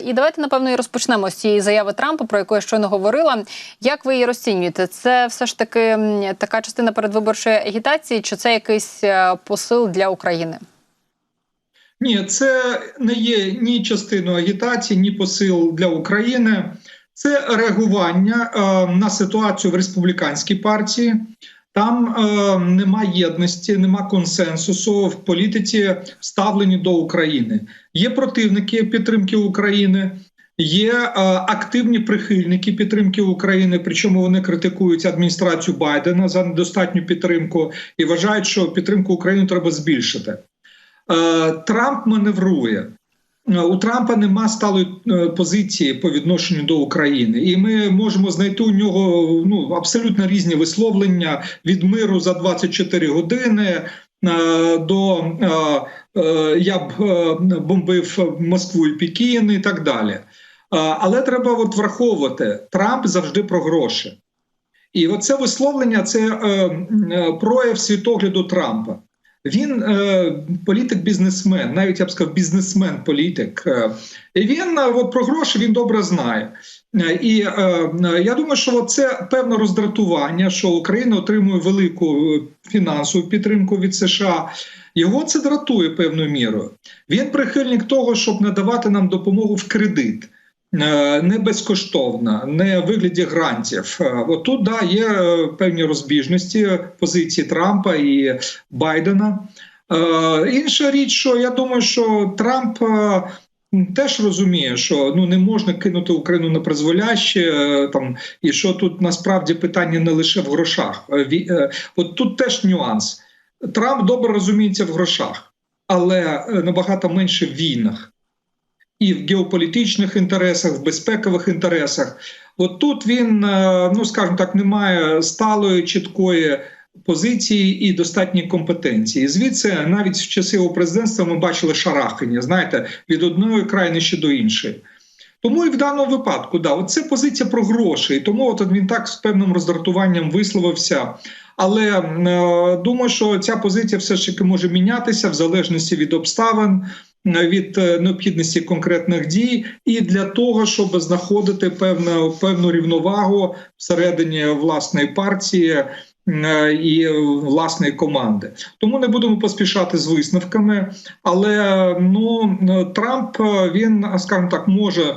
І давайте напевно і розпочнемо з цієї заяви Трампа, про яку я щойно говорила. Як ви її розцінюєте? Це все ж таки така частина передвиборчої агітації, чи це якийсь е, посил для України? Ні, це не є ні частиною агітації, ні посил для України. Це реагування е, на ситуацію в республіканській партії. Там е, нема єдності, нема консенсусу в політиці ставлені до України. Є противники підтримки України, є е, активні прихильники підтримки України. Причому вони критикують адміністрацію Байдена за недостатню підтримку і вважають, що підтримку України треба збільшити. Е, Трамп маневрує. Е, У Трампа нема сталої е, позиції по відношенню до України, і ми можемо знайти у нього ну абсолютно різні висловлення від миру за 24 години е, до я б бомбив Москву і Пекін і так далі. Але треба от враховувати, Трамп завжди про гроші. І оце висловлення це прояв світогляду Трампа. Він е, політик-бізнесмен, навіть я б сказав, бізнесмен-політик. Е, і він е, от, про гроші він добре знає. Е, І е, я думаю, що це певне роздратування, що Україна отримує велику фінансову підтримку від США. Його це дратує певною мірою. Він прихильник того, щоб надавати нам допомогу в кредит. Е, Не безкоштовна, не в вигляді грантів. Е, От да, є е, певні розбіжності позиції Трампа і Байдена. Інша річ, що я думаю, що Трамп теж розуміє, що ну не можна кинути Україну на призволяще, там і що тут насправді питання не лише в грошах. От тут теж нюанс. Трамп добре розуміється в грошах, але набагато менше в війнах і в геополітичних інтересах, в безпекових інтересах. От тут він, е, ну скажімо так, не має сталої чіткої позиції і достатньої компетенції. Звідси навіть в часи його президентства ми бачили шарахання, знаєте, від одної крайнощі до іншої. Тому і в даному випадку, да, от це позиція про гроші. І тому от він так з певним роздратуванням висловився. Але е, думаю, що ця позиція все ж таки може мінятися в залежності від обставин, від е, необхідності конкретних дій, і для того, щоб знаходити певну певну рівновагу всередині власної партії. е, І власної команди, тому не будемо поспішати з висновками. Але ну Трамп е, він, скажімо так, може,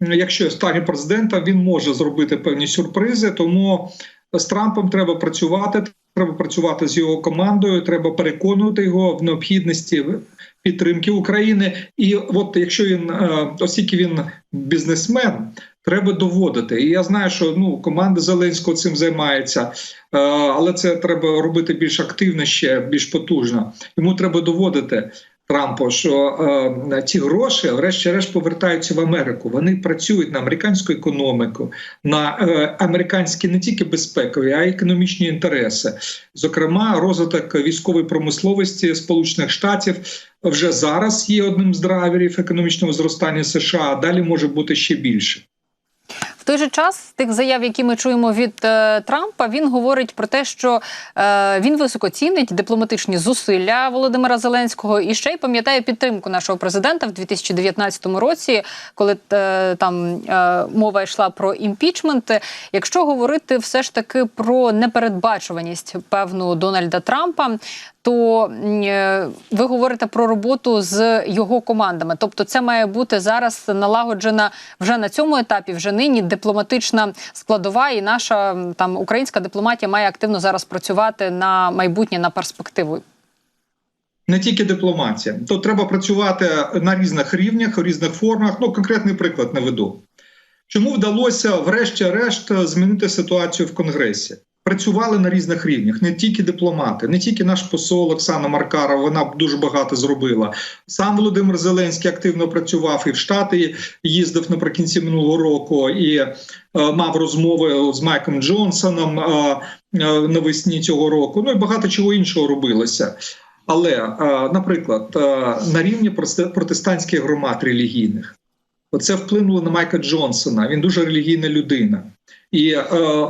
якщо стане президентом, він може зробити певні сюрпризи. Тому з Трампом треба працювати. Треба працювати з його командою. Треба переконувати його в необхідності підтримки України. І от якщо він е, оскільки він бізнесмен, треба доводити. І я знаю, що ну команда Зеленського цим займається, е, але це треба робити більш активно ще більш потужно. Йому треба доводити. Трампу, що е, ці гроші, врешті-решт, повертаються в Америку. Вони працюють на американську економіку, на е, американські не тільки безпекові, а й економічні інтереси. Зокрема, розвиток військової промисловості Сполучених Штатів вже зараз є одним з драйверів економічного зростання США. а Далі може бути ще більше. Той же час, тих заяв, які ми чуємо від е, Трампа, він говорить про те, що е, він високо цінить дипломатичні зусилля Володимира Зеленського і ще й пам'ятає підтримку нашого президента в 2019 році, коли е, там е, мова йшла про імпічмент. Якщо говорити все ж таки про непередбачуваність певну Дональда Трампа, то е, ви говорите про роботу з його командами. Тобто, це має бути зараз налагоджена вже на цьому етапі, вже нині дипломатична складова, і наша там українська дипломатія має активно зараз працювати на майбутнє на перспективу. Не тільки дипломатія, то треба працювати на різних рівнях, у різних формах. Ну, конкретний приклад наведу. Чому вдалося, врешті-решт, змінити ситуацію в Конгресі? Працювали на різних рівнях, не тільки дипломати, не тільки наш посол Оксана Маркарова, вона дуже багато зробила. Сам Володимир Зеленський активно працював і в Штати їздив наприкінці минулого року і е, мав розмови з Майком Джонсоном е, е, навесні цього року. Ну і багато чого іншого робилося. Але, е, наприклад, е, на рівні протестантських громад релігійних, оце вплинуло на Майка Джонсона. Він дуже релігійна людина. І е,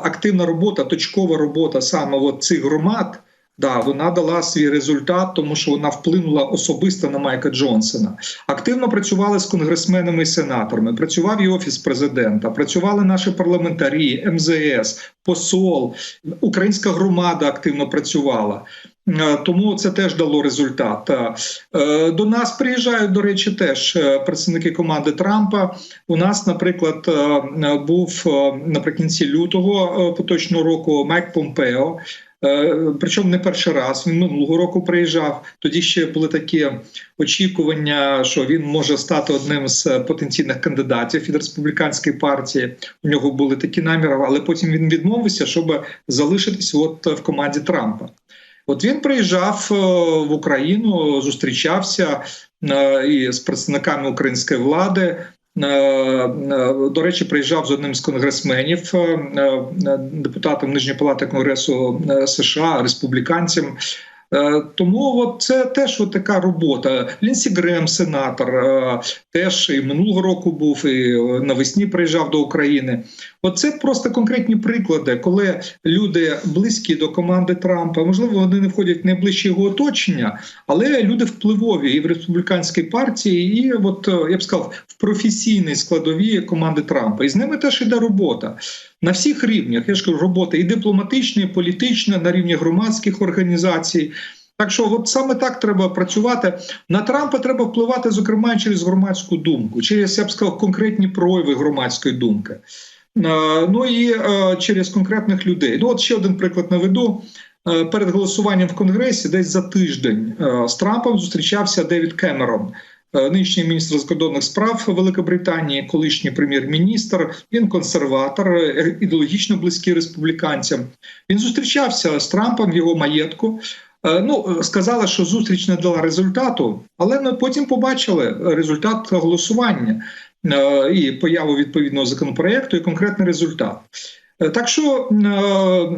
активна робота, точкова робота саме от цих громад Да, вона дала свій результат, тому що вона вплинула особисто на Майка Джонсона. Активно працювали з конгресменами і сенаторами. Працював і офіс президента, працювали наші парламентарі, МЗС, посол, українська громада активно працювала. Е, Тому це теж дало результат. Е, До нас приїжджають, до речі, теж е, представники команди Трампа. У нас, наприклад, був наприкінці лютого поточного року Майк Помпео. Причому не перший раз він минулого року приїжджав. Тоді ще були такі очікування, що він може стати одним з потенційних кандидатів від республіканської партії. У нього були такі наміри, але потім він відмовився, щоб залишитись от в команді Трампа. От він приїжджав е, в Україну, зустрічався е, і з представниками української влади. Е, До речі, приїжджав з одним з конгресменів, депутатом Нижньої палати Конгресу США, республіканцем. Е, Тому от це теж от така робота. Лінсі Грем, сенатор, е, теж і минулого року був, і е, навесні приїжджав до України. Оце просто конкретні приклади, коли люди близькі до команди Трампа, можливо, вони не входять в найближче його оточення, але люди впливові і в республіканській партії, і от я б сказав, в професійній складові команди Трампа. І з ними теж іде робота на всіх рівнях. Я ж кажу, робота і дипломатична, і політична, на рівні громадських організацій. Так що, от саме так треба працювати. На Трампа треба впливати, зокрема, через громадську думку, через я б сказав, конкретні прояви громадської думки. Ну і е, через конкретних людей. Ну, от ще один приклад наведу. Е, Перед голосуванням в Конгресі, десь за тиждень, е, з Трампом зустрічався Девід Кемерон, нинішній міністр закордонних справ Великобританії, колишній прем'єр-міністр. Він консерватор, е, ідеологічно близький республіканцям. Він зустрічався з Трампом в його маєтку. Е, Ну, сказали, що зустріч не дала результату, але ми потім побачили результат голосування е, і появу відповідного законопроекту, і конкретний результат. Е, Так що е,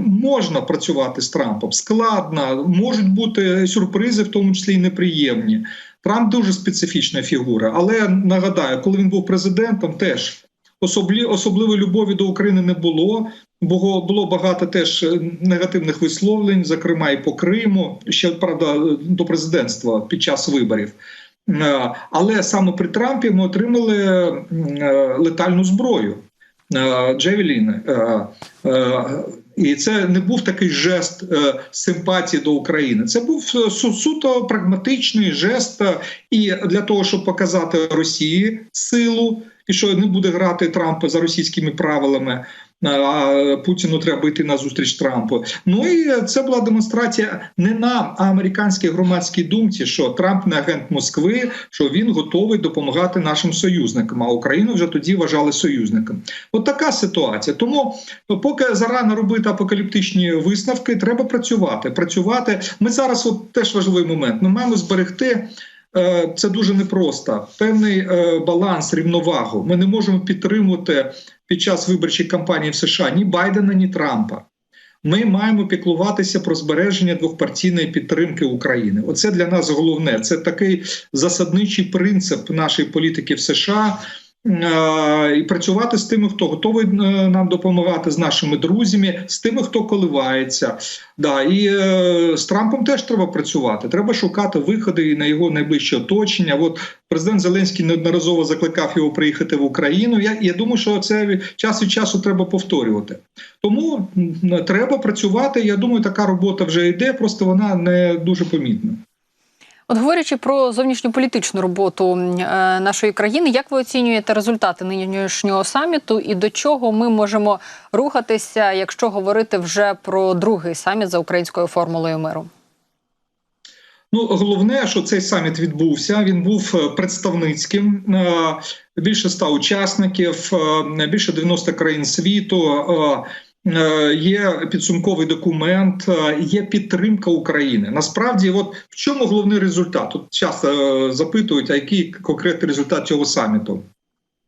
можна працювати з Трампом складно, можуть бути сюрпризи, в тому числі і неприємні. Трамп дуже специфічна фігура, але нагадаю, коли він був президентом, теж особлі, особливої любові до України не було. Було було багато теж е, негативних висловлень, зокрема і по Криму, ще правда до президентства під час виборів. Е, Але саме при Трампі ми отримали е, летальну зброю Джевеліни. І це не був такий жест е, симпатії до України. Це був е, су- суто прагматичний жест е, і для того, щоб показати Росії силу, і що не буде грати Трамп за російськими правилами. Путіну треба йти на зустріч Трампу. Ну і це була демонстрація не нам, а американській громадській думці, що Трамп не агент Москви, що він готовий допомагати нашим союзникам. А Україну вже тоді вважали союзником. От така ситуація. Тому, поки зарано робити апокаліптичні висновки, треба працювати. Працювати. Ми зараз, от теж важливий момент. Ми маємо зберегти. е, Це дуже непросто. Певний е, баланс, рівновагу. Ми не можемо підтримувати під час виборчої кампанії в США ні Байдена, ні Трампа. Ми маємо піклуватися про збереження двохпартійної підтримки України. Оце для нас головне. Це такий засадничий принцип нашої політики в США. Е, І працювати з тими, хто готовий е, нам допомагати, з нашими друзями, з тими, хто коливається. Да, і е, з Трампом теж треба працювати. Треба шукати виходи і на його найближче оточення. От президент Зеленський неодноразово закликав його приїхати в Україну. Я, я думаю, що це час від часу треба повторювати. Тому треба працювати. Я думаю, така робота вже йде, просто вона не дуже помітна. От говорячи про зовнішньополітичну роботу е, нашої країни, як ви оцінюєте результати нинішнього саміту і до чого ми можемо рухатися, якщо говорити вже про другий саміт за українською формулою миру? Ну, головне, що цей саміт відбувся. Він був е, представницьким. е, Більше ста учасників, більше 90 країн світу. Е, Є підсумковий документ, е, є підтримка України. Насправді, от в чому головний результат? Тут часто е, запитують, а який конкретний результат цього саміту?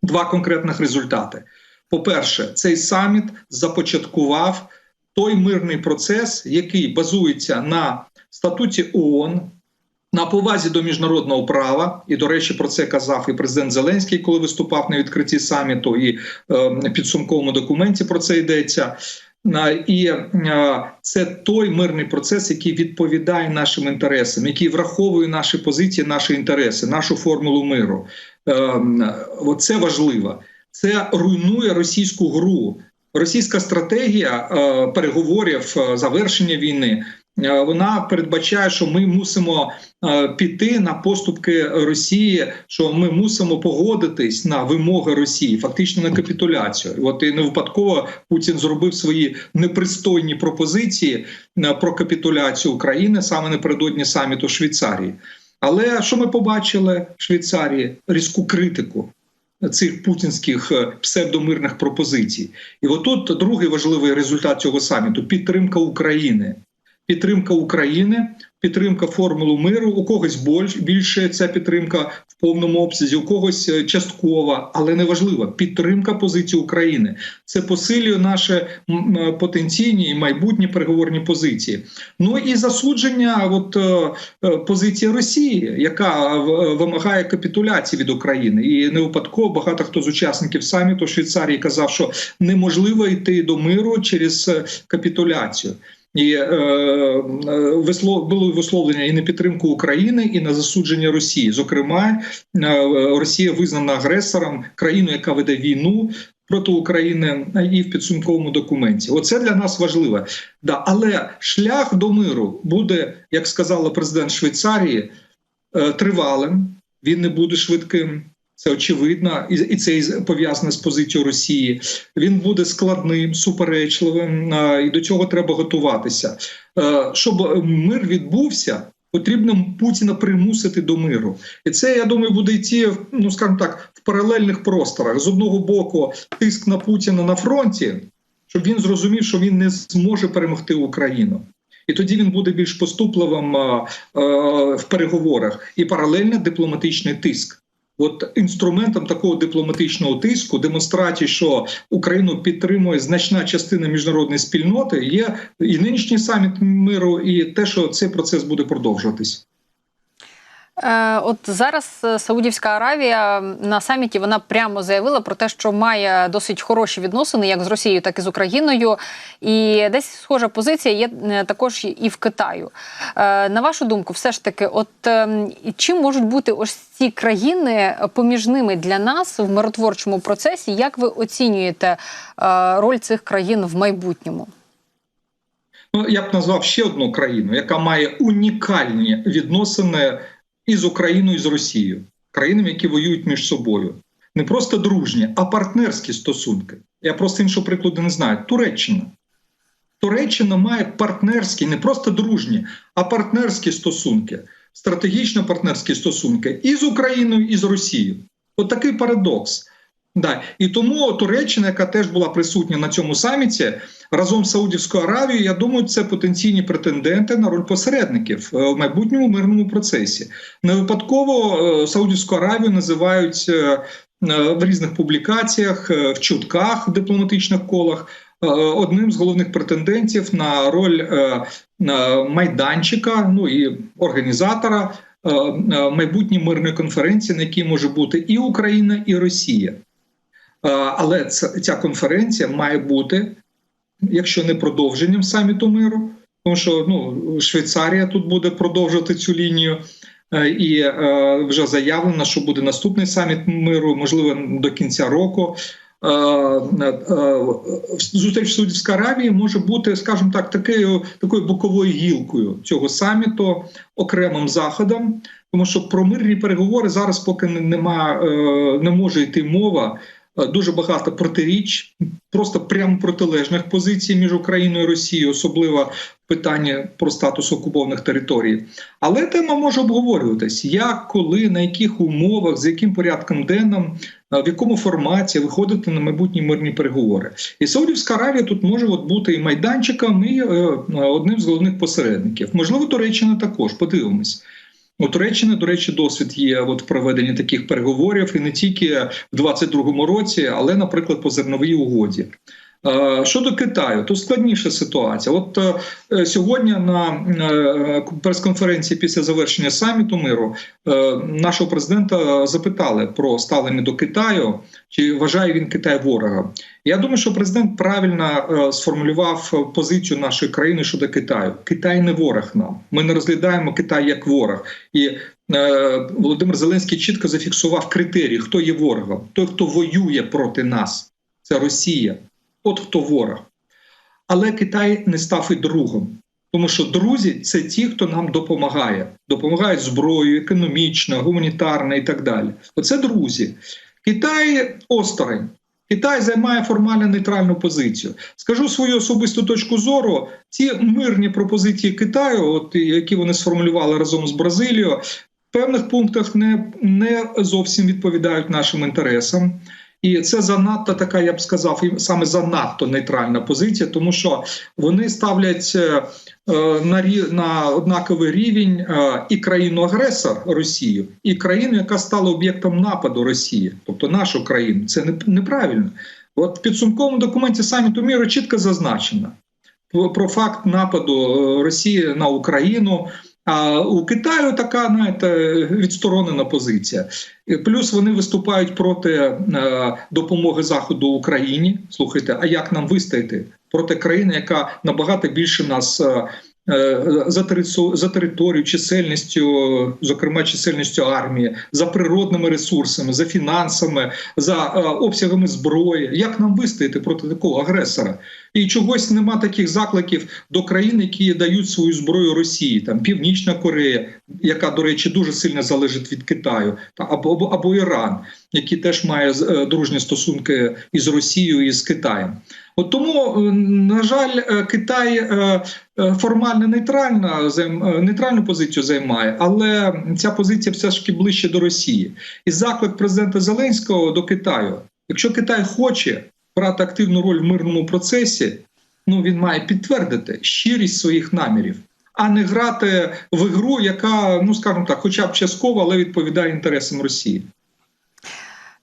Два конкретних результати. По-перше, цей саміт започаткував той мирний процес, який базується на статуті ООН, на повазі до міжнародного права, і до речі, про це казав і президент Зеленський, коли виступав на відкритті саміту, і е, підсумковому документі про це йдеться. І е, це той мирний процес, який відповідає нашим інтересам, який враховує наші позиції, наші інтереси, нашу формулу миру. Е, Оце важливо. Це руйнує російську гру. Російська стратегія е, переговорів е, завершення війни. Е, Вона передбачає, що ми мусимо е, піти на поступки Росії, що ми мусимо погодитись на вимоги Росії, фактично на капітуляцію. От і не випадково Путін зробив свої непристойні пропозиції е, про капітуляцію України саме напередодні саміту Швейцарії. Але що ми побачили в Швейцарії? Різку критику цих путінських псевдомирних пропозицій. І отут другий важливий результат цього саміту підтримка України. Підтримка України, підтримка формулу миру. У когось більше ця підтримка в повному обсязі, у когось е, часткова, але неважливо. Підтримка позиції України. Це посилює м, потенційні і майбутні переговорні позиції. Ну і засудження от, е, е, позиції Росії, яка вимагає капітуляції від України. І не випадково багато хто з учасників саміту Швейцарії казав, що неможливо йти до миру через капітуляцію. І е, е, вислов, були висловлення і на підтримку України, і на засудження Росії. Зокрема, е, Росія визнана агресором, країною, яка веде війну проти України, і в підсумковому документі. Оце для нас важливо. Да, але шлях до миру буде, як сказала президент Швейцарії, е, тривалим. Він не буде швидким. Це очевидно, і це пов'язане з позицією Росії. Він буде складним, суперечливим, е, і до цього треба готуватися. Е, Щоб мир відбувся, потрібно Путіна примусити до миру. І це я думаю буде йти, ну скажімо так, в паралельних просторах. З одного боку, тиск на Путіна на фронті, щоб він зрозумів, що він не зможе перемогти Україну. І тоді він буде більш поступливим е, е, в переговорах і паралельно дипломатичний тиск. От інструментом такого дипломатичного тиску, демонстрації, що Україну підтримує значна частина міжнародної спільноти, є і нинішній саміт миру, і те, що цей процес буде продовжуватись. Е, От зараз е, Саудівська Аравія на саміті вона прямо заявила про те, що має досить хороші відносини як з Росією, так і з Україною. І десь схожа позиція є е, також і в Китаю. На вашу думку, все ж таки, от чим можуть бути ось ці країни поміж ними для нас в миротворчому процесі? Як ви оцінюєте роль цих країн в майбутньому? Ну я б назвав ще одну країну, яка має унікальні відносини і з Україною, і з Росією, країнами, які воюють між собою. Не просто дружні, а партнерські стосунки. Я просто іншого прикладу не знаю. Туреччина. Туреччина має партнерські, не просто дружні, а партнерські стосунки, стратегічно партнерські стосунки і з Україною, і з Росією. От такий парадокс. Да. І тому Туреччина, яка теж була присутня на цьому саміті, разом з Саудівською Аравією, я думаю, це потенційні претенденти на роль посередників е, в майбутньому мирному процесі. Не випадково е, Саудівську Аравію називають е, в різних публікаціях, в чутках в дипломатичних колах. Одним з головних претендентів на роль майданчика, ну і організатора майбутньої мирної конференції, на якій може бути і Україна, і Росія. Але ця конференція має бути, якщо не продовженням саміту миру, тому що ну, Швейцарія тут буде продовжувати цю лінію. е, І е, вже заявлено, що буде наступний саміт миру, можливо, до кінця року. Е, е, е, Зустріч в Саудівській Аравії може бути, скажімо так, такою такою боковою гілкою цього саміту, окремим заходом, тому що про мирні переговори зараз поки нема, е, не може йти мова. Е, Дуже багато протиріч, просто прямо протилежних позицій між Україною і Росією, особливо в питанні про статус окупованих територій. Але тема може обговорюватись: як, коли, на яких умовах, з яким порядком денним, е, в якому форматі виходити на майбутні мирні переговори. І Саудівська Аравія тут може от бути і майданчиком, і е, одним з головних посередників. Можливо, Туреччина також. Подивимось. У Туреччини, до речі, досвід є от в проведенні таких переговорів, і не тільки в 22-му році, але, наприклад, по зерновій угоді. Е, Щодо Китаю, то складніша ситуація. От е, сьогодні на е, прес-конференції після завершення саміту миру е, нашого президента запитали про ставлення до Китаю, чи вважає він Китай ворогом. Я думаю, що президент правильно е, сформулював позицію нашої країни щодо Китаю. Китай не ворог нам. Ми не розглядаємо Китай як ворог. І е, Володимир Зеленський чітко зафіксував критерії, хто є ворогом. Той, хто воює проти нас, це Росія. От хто ворог. Але Китай не став і другом. Тому що друзі це ті, хто нам допомагає, допомагають зброєю, економічно, гуманітарно і так далі. Оце друзі. Китай осторонь. Китай займає формально нейтральну позицію. Скажу свою особисту точку зору. Ці мирні пропозиції Китаю, от які вони сформулювали разом з Бразилією, в певних пунктах не, не зовсім відповідають нашим інтересам. І це занадто така, я б сказав, і саме занадто нейтральна позиція, тому що вони ставлять е, на рі- на однаковий рівень е, і країну-агресор Росію, і країну, яка стала об'єктом нападу Росії, тобто нашу країну. Це не- неправильно. От в підсумковому документі саміту міру чітко зазначено про- факт нападу е, Росії на Україну. А у Китаю така знаєте, відсторонена позиція. Плюс вони виступають проти е, допомоги Заходу Україні. Слухайте, а як нам вистояти проти країни, яка набагато більше нас е, е, за, за територію, чисельністю, зокрема чисельністю армії, за природними ресурсами, за фінансами, за обсягами зброї. Як нам вистояти проти такого агресора? І чогось нема таких закликів до країн, які дають свою зброю Росії, там Північна Корея, яка, до речі, дуже сильно залежить від Китаю, та або або, або Іран, який теж має е, дружні стосунки із Росією і з Китаєм. От тому, е, на жаль, е, Китай формально нейтральна нейтральну позицію займає, але ця позиція все ж таки ближче до Росії. І заклик президента Зеленського до Китаю. Якщо Китай хоче брати активну роль в мирному процесі, ну він має підтвердити щирість своїх намірів, а не грати в ігру, яка, ну скажімо так, хоча б частково, але відповідає інтересам Росії.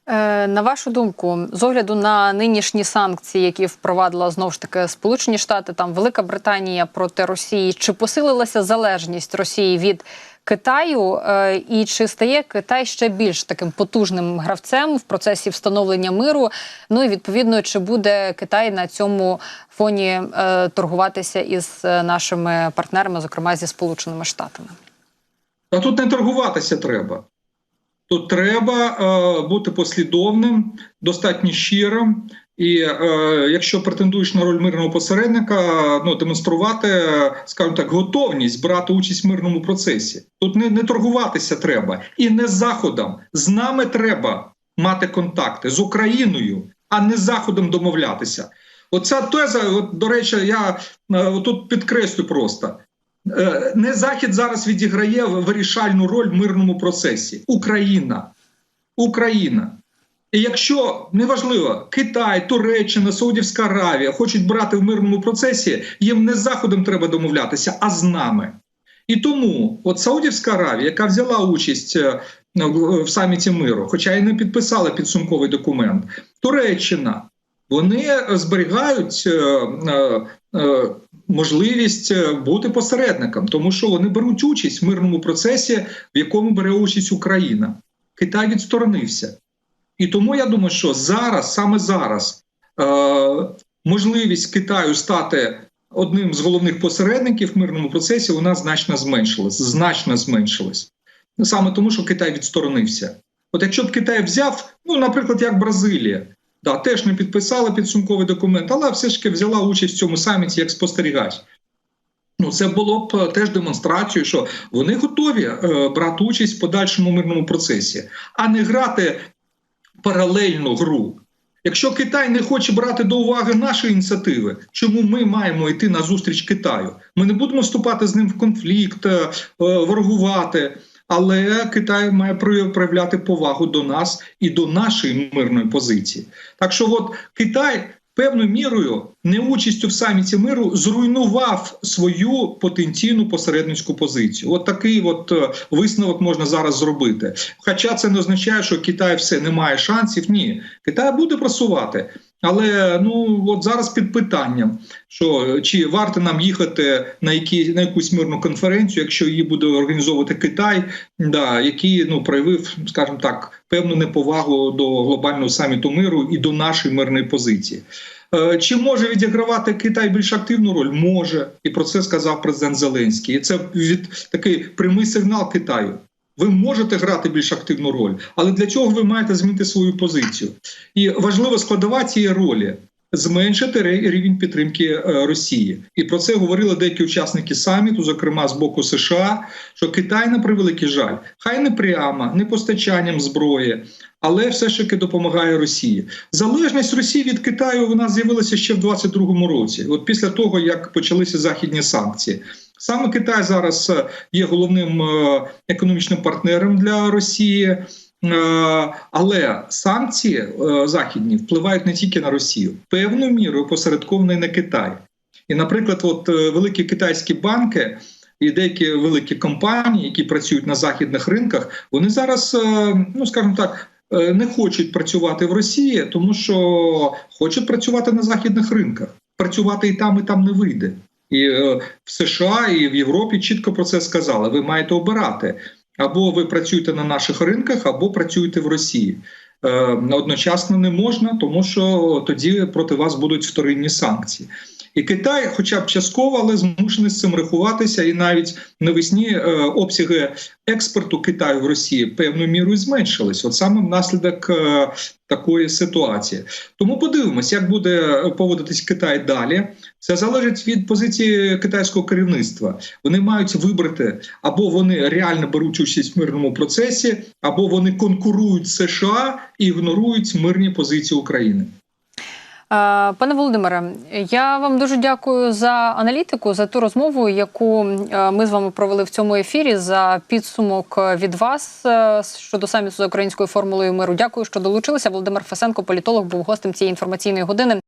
Е, На вашу думку, з огляду на нинішні санкції, які впровадила знову ж таки Сполучені Штати, там Велика Британія проти Росії, чи посилилася залежність Росії від Китаю, Е, і чи стає Китай ще більш таким потужним гравцем в процесі встановлення миру? Ну і відповідно, чи буде Китай на цьому фоні е, торгуватися із е, нашими партнерами, зокрема зі Сполученими Штатами? А тут не торгуватися треба. Тут треба е, бути послідовним, достатньо щирим. І е, якщо претендуєш на роль мирного посередника, ну демонструвати, скажімо так, готовність брати участь в мирному процесі. Тут не, не торгуватися треба, і не з заходом. З нами треба мати контакти з Україною, а не з заходом домовлятися. Оця теза, от, до речі, я е, тут підкреслю просто. Е, Не Захід зараз відіграє вирішальну роль в мирному процесі. Україна. Україна. І якщо неважливо, Китай, Туреччина, Саудівська Аравія хочуть брати в мирному процесі, їм не з Заходом треба домовлятися, а з нами. І тому, от Саудівська Аравія, яка взяла участь е, в саміті миру, хоча і не підписала підсумковий документ, Туреччина, вони зберігають е, е, можливість бути посередником, тому що вони беруть участь в мирному процесі, в якому бере участь Україна. Китай відсторонився. І тому я думаю, що зараз, саме зараз, е, можливість Китаю стати одним з головних посередників в мирному процесі вона значно зменшилась. Значно зменшилась. Саме тому, що Китай відсторонився. От якщо б Китай взяв, ну, наприклад, як Бразилія, да, теж не підписала підсумковий документ, але все ж таки взяла участь в цьому саміті як спостерігач. Ну, це було б е, теж демонстрацією, що вони готові е, брати участь в подальшому мирному процесі, а не грати паралельну гру. Якщо Китай не хоче брати до уваги наші ініціативи, чому ми маємо йти на зустріч Китаю? Ми не будемо вступати з ним в конфлікт, е, ворогувати. Але Китай має прояв- проявляти повагу до нас і до нашої мирної позиції. Так що, от Китай певною мірою неучастю в саміті миру зруйнував свою потенційну посередницьку позицію. От такий от е, висновок можна зараз зробити. Хоча це не означає, що Китай все не має шансів. Ні, Китай буде просувати. Але ну от зараз під питанням, що чи варто нам їхати на які на якусь мирну конференцію, якщо її буде організовувати Китай, да, який ну проявив, скажімо так, певну неповагу до глобального саміту миру і до нашої мирної позиції. Е, Чи може відігравати Китай більш активну роль? Може, і про це сказав президент Зеленський. І це від такий прямий сигнал Китаю. Ви можете грати більш активну роль, але для цього ви маєте змінити свою позицію. І важлива складова цієї ролі зменшити рівень підтримки е, Росії. І про це говорили деякі учасники саміту, зокрема з боку США, що Китай на превеликий жаль, хай не прямо, не постачанням зброї, але все ж таки допомагає Росії. Залежність Росії від Китаю вона з'явилася ще в 22-му році, от після того як почалися західні санкції. Саме Китай зараз е, є головним е, економічним партнером для Росії. Е, Але санкції західні впливають не тільки на Росію, певною мірою посередкований на Китай. І, наприклад, от великі китайські банки і деякі великі компанії, які працюють на західних ринках, вони зараз, ну скажімо так. Не хочуть працювати в Росії, тому що хочуть працювати на західних ринках. Працювати і там, і там не вийде. І е, в США і в Європі чітко про це сказали. Ви маєте обирати або ви працюєте на наших ринках, або працюєте в Росії. Е, Одночасно не можна, тому що тоді проти вас будуть вторинні санкції. І Китай, хоча б частково, але змушений з цим рахуватися, і навіть навесні е, обсяги експорту Китаю в Росії певною мірою зменшились, от саме внаслідок е, такої ситуації. Тому подивимось, як буде поводитись Китай далі. Це залежить від позиції китайського керівництва. Вони мають вибрати або вони реально беруть участь в мирному процесі, або вони конкурують США і ігнорують мирні позиції України. Е, Пане Володимире, я вам дуже дякую за аналітику, за ту розмову, яку е, ми з вами провели в цьому ефірі. За підсумок від вас е, щодо саміту з українською формулою миру. Дякую, що долучилися. Володимир Фесенко, політолог, був гостем цієї інформаційної години.